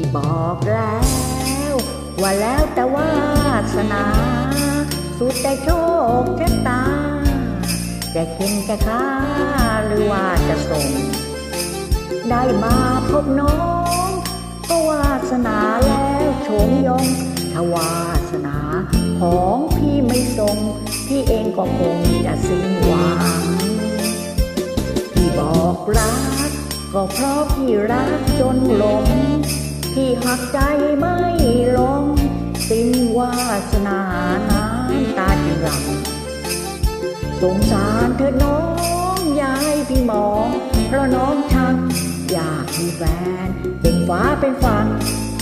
พี่บอกแล้ว่าแล้วแต่วาสนา สุดแต่โชคชะตา จะเข็นจะค้าหรือว่าจะส่ง ได้มาพบน้องก็วาสนาแล้วโฉมยงถ้าวาสนาของพี่ไม่ทรง พี่เองก็คงจะสิ้นหวังพี่บอกรักก็เพราะพี่รักจนหลง พี่หักใจไม่ลงสิ้นวาสนาน้ำตาจึงหลังสงสารเธอน้องยายพี่หมอ เพราะน้องชัก อยากมีแฟน เป็นฟ้าเป็นฝัน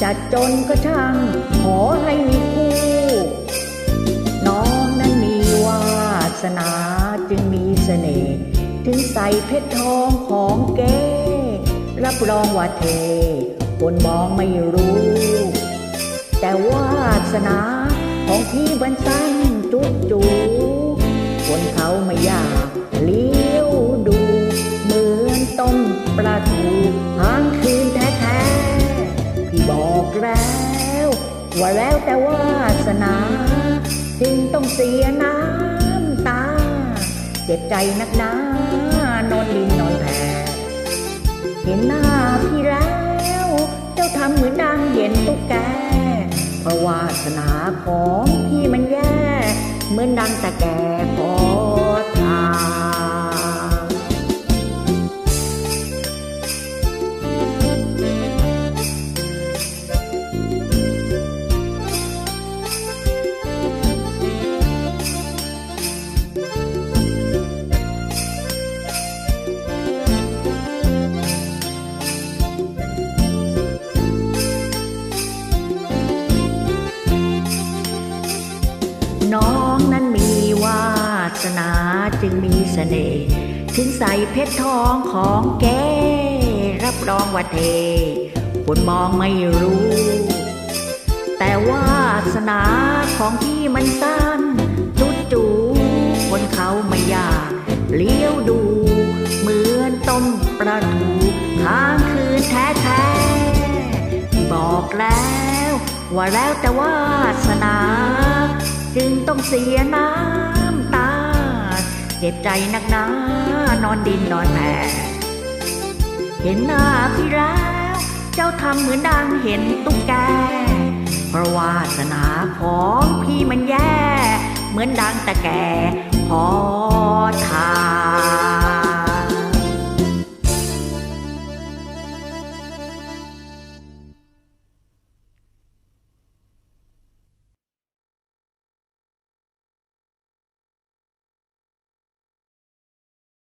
จะจนก็ช่าง ขอให้มีคู่น้องนั้นมีวาสนาจึงมีเสน่ห์ถึงใส่เพชรทองของเก๋รับรองว่าเท คนมองไม่รู้ แต่วาสนาของพี่บันสั้นจุดจูคนเขาไม่อยากเลี้ยวดู เหมือนต้มปลาทูหางคืนแท้ๆ พี่บอกแล้ว ว่าแล้วแต่วาสนา จึงต้องเสียน้ำตา เจ็บใจนักหนานอนดินนอนแผลเห็นหน้าพี่ แกเพราะวาสนาของพี่มันแย่ เหมือนดังตะแก จึงมีเสน่ห์ถึงใส่เพชรทองของแกรับรองว่าเทคนมองไม่รู้ แต่วาสนาของพี่มันสั้นจุดจูคนเขาไม่อยากเลี้ยวดู เหมือนต้มปลาทูค้างคืนแท้ๆบอกแล้วว่าแล้วแต่วาสนา จึงต้องเสียน้ำ เจ็บใจนักหนานอนดินนอนแผ่เห็นหน้าพี่แล้ว เจ้าทำเหมือนดังเห็นตุ๊กแกเพราะวาสนาของพี่มันแย่ เหมือนดังตะแกขอทา